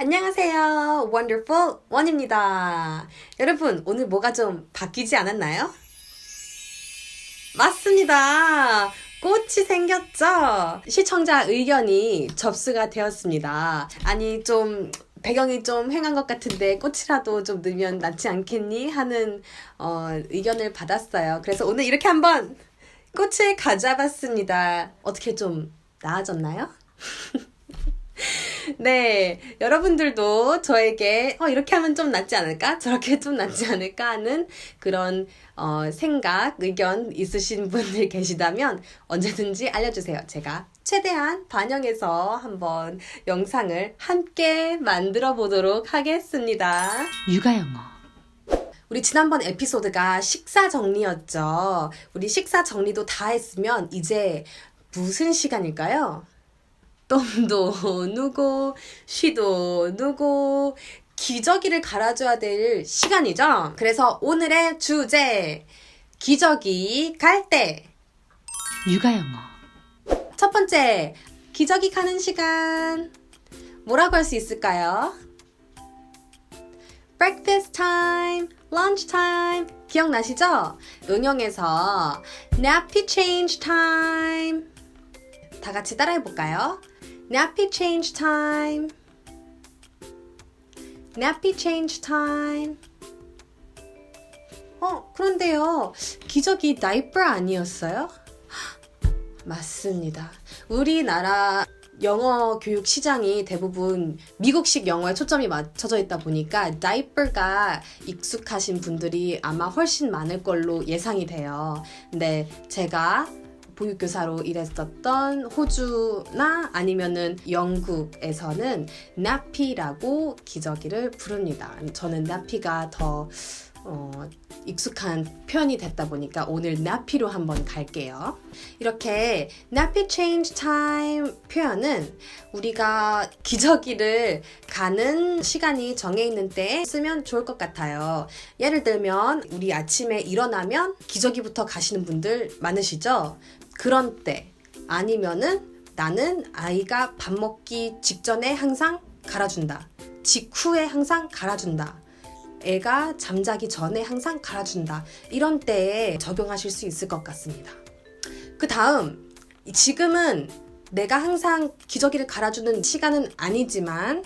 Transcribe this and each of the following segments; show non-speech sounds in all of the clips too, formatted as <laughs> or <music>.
안녕하세요. 원더풀 원입니다. 여러분, 오늘 뭐가 좀 바뀌지 않았나요? 맞습니다. 꽃이 생겼죠? 시청자 의견이 접수가 되었습니다. 아니, 좀, 배경이 좀 횡한 것 같은데 꽃이라도 좀 넣으면 낫지 않겠니? 하는, 어, 의견을 받았어요. 그래서 오늘 이렇게 한번 꽃을 가져봤습니다. 어떻게 좀 나아졌나요? <laughs> <laughs> 네, 여러분들도 저에게 어, 이렇게 하면 좀 낫지 않을까? 저렇게 좀 낫지 않을까? 하는 그런 어, 생각, 의견 있으신 분들 <laughs> 계시다면 언제든지 알려주세요. 제가 최대한 반영해서 한번 영상을 함께 만들어 보도록 하겠습니다. 육아 영어. 우리 지난번 에피소드가 식사 정리였죠. 우리 식사 정리도 다 했으면 이제 무슨 시간일까요? 똥도 <laughs> 누고, 쉬도 누고, 기저귀를 갈아줘야 될 시간이죠? 그래서 오늘의 주제, 기저귀 갈 때. 육아 영어. 첫 번째, 기저귀 가는 시간. 뭐라고 할 수 있을까요? breakfast time, lunch time. 기억나시죠? 응용해서 nappy change time. 다 같이 따라해 볼까요? Nappy change time. nappy change time. 어, 그런데요. 기저귀 다이퍼 아니었어요? 맞습니다. 우리나라 영어 교육 시장이 대부분 미국식 영어에 초점이 맞춰져 있다 보니까 다이퍼가 익숙하신 분들이 아마 훨씬 많을 걸로 예상이 돼요. 근데 제가 보육교사로 일했었던 호주나 아니면은 영국에서는 나피라고 기저귀를 부릅니다. 저는 나피가 더 어, 익숙한 표현이 됐다 보니까 오늘 나피로 한번 갈게요. 이렇게 nappy change time 표현은 우리가 기저귀를 가는 시간이 정해 있는 때에 쓰면 좋을 것 같아요. 예를 들면 우리 아침에 일어나면 기저귀부터 가시는 분들 많으시죠? 그런 때 아니면은 나는 아이가 밥 먹기 직전에 항상 갈아준다. 직후에 항상 갈아준다. 애가 잠자기 전에 항상 갈아준다. 이런 때에 적용하실 수 있을 것 같습니다. 그 다음, 지금은 내가 항상 기저귀를 갈아주는 시간은 아니지만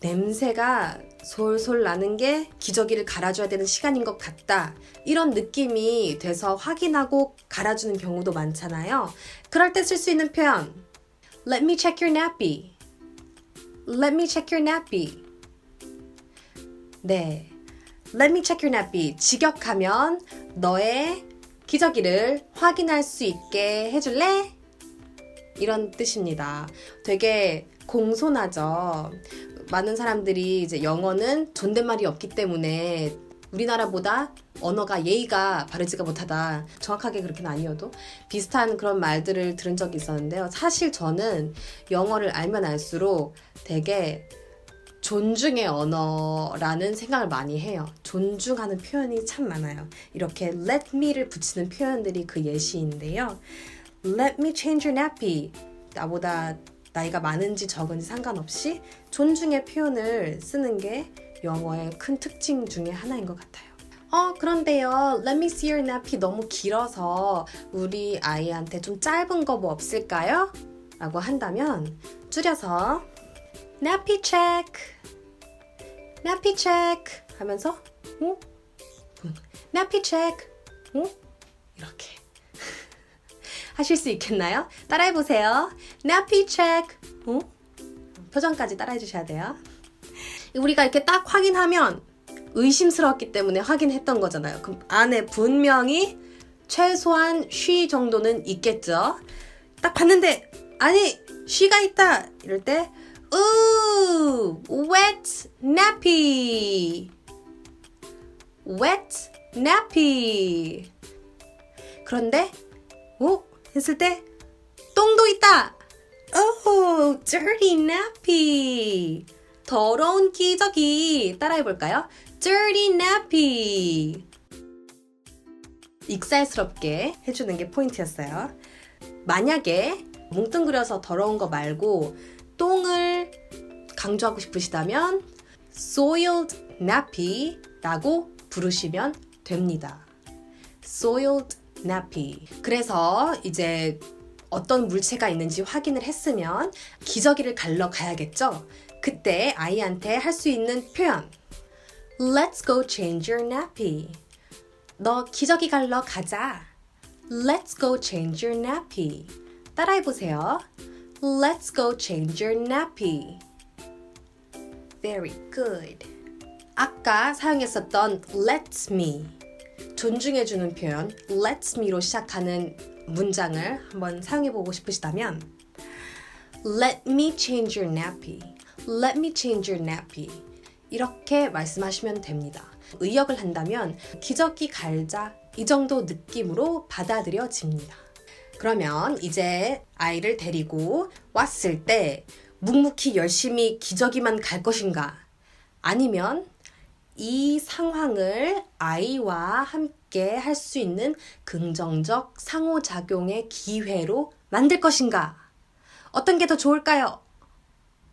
냄새가 솔솔 나는 게 기저귀를 갈아줘야 되는 시간인 것 같다. 이런 느낌이 돼서 확인하고 갈아주는 경우도 많잖아요. 그럴 때 쓸 수 있는 표현. Let me check your nappy. Let me check your nappy. 네. Let me check your nappy. 직역하면 너의 기저귀를 확인할 수 있게 해줄래? 이런 뜻입니다. 되게 공손하죠. 많은 사람들이 이제 영어는 존댓말이 없기 때문에 우리나라보다 언어가 예의가 바르지가 못하다. 정확하게 그렇게는 아니어도 비슷한 그런 말들을 들은 적이 있었는데요. 사실 저는 영어를 알면 알수록 되게 존중의 언어라는 생각을 많이 해요. 존중하는 표현이 참 많아요. 이렇게 let me를 붙이는 표현들이 그 예시인데요. Let me change your nappy. 나보다 나이가 많은지 적은지 상관없이 존중의 표현을 쓰는 게 영어의 큰 특징 중에 하나인 것 같아요. 어, 그런데요. Let me see your nappy 너무 길어서 우리 아이한테 좀 짧은 거 뭐 없을까요? 라고 한다면 줄여서 nappy check, nappy check 하면서 어? nappy check, 어? 이렇게 <laughs> 하실 수 있겠나요? 따라해 보세요. nappy check, 어? 표정까지 따라해 주셔야 돼요. 우리가 이렇게 딱 확인하면 의심스러웠기 때문에 확인했던 거잖아요. 그럼 안에 분명히 최소한 쉬 정도는 있겠죠. 딱 봤는데 아니 쉬가 있다 이럴 때 Ooh, wet nappy. wet nappy. 그런데 오 했을 때 똥도 있다. Oh, dirty nappy. 더러운 기저귀 따라해 볼까요? Dirty nappy. 익살스럽게 해주는 게 포인트였어요. 만약에 뭉뚱그려서 더러운 거 말고 똥을 강조하고 싶으시다면 soiled nappy 라고 부르시면 됩니다. soiled nappy. 그래서 이제 어떤 물체가 있는지 확인을 했으면 기저귀를 갈러 가야겠죠? 그때 아이한테 할 수 있는 표현. Let's go change your nappy. 너 기저귀 갈러 가자. Let's go change your nappy. 따라해 보세요. Let's go change your nappy. Very good. 아까 사용했었던 let me. 존중해주는 표현 let me로 시작하는 문장을 한번 사용해 보고 싶으시다면 Let me change your nappy. Let me change your nappy. 이렇게 말씀하시면 됩니다. 의역을 한다면 기저귀 갈자 이 정도 느낌으로 받아들여집니다. 그러면 이제 아이를 데리고 왔을 때 묵묵히 열심히 기저귀만 갈 것인가? 아니면 이 상황을 아이와 함께 할 수 있는 긍정적 상호작용의 기회로 만들 것인가? 어떤 게 더 좋을까요?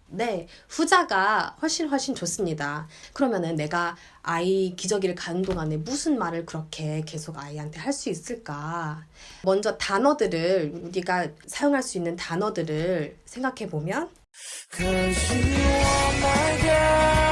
네, 후자가 훨씬 훨씬 좋습니다. 그러면은 내가 아이 기저귀를 가는 동안에 무슨 말을 그렇게 계속 아이한테 할 수 있을까? 먼저 단어들을 우리가 사용할 수 있는 단어들을 생각해 보면 可是我买的。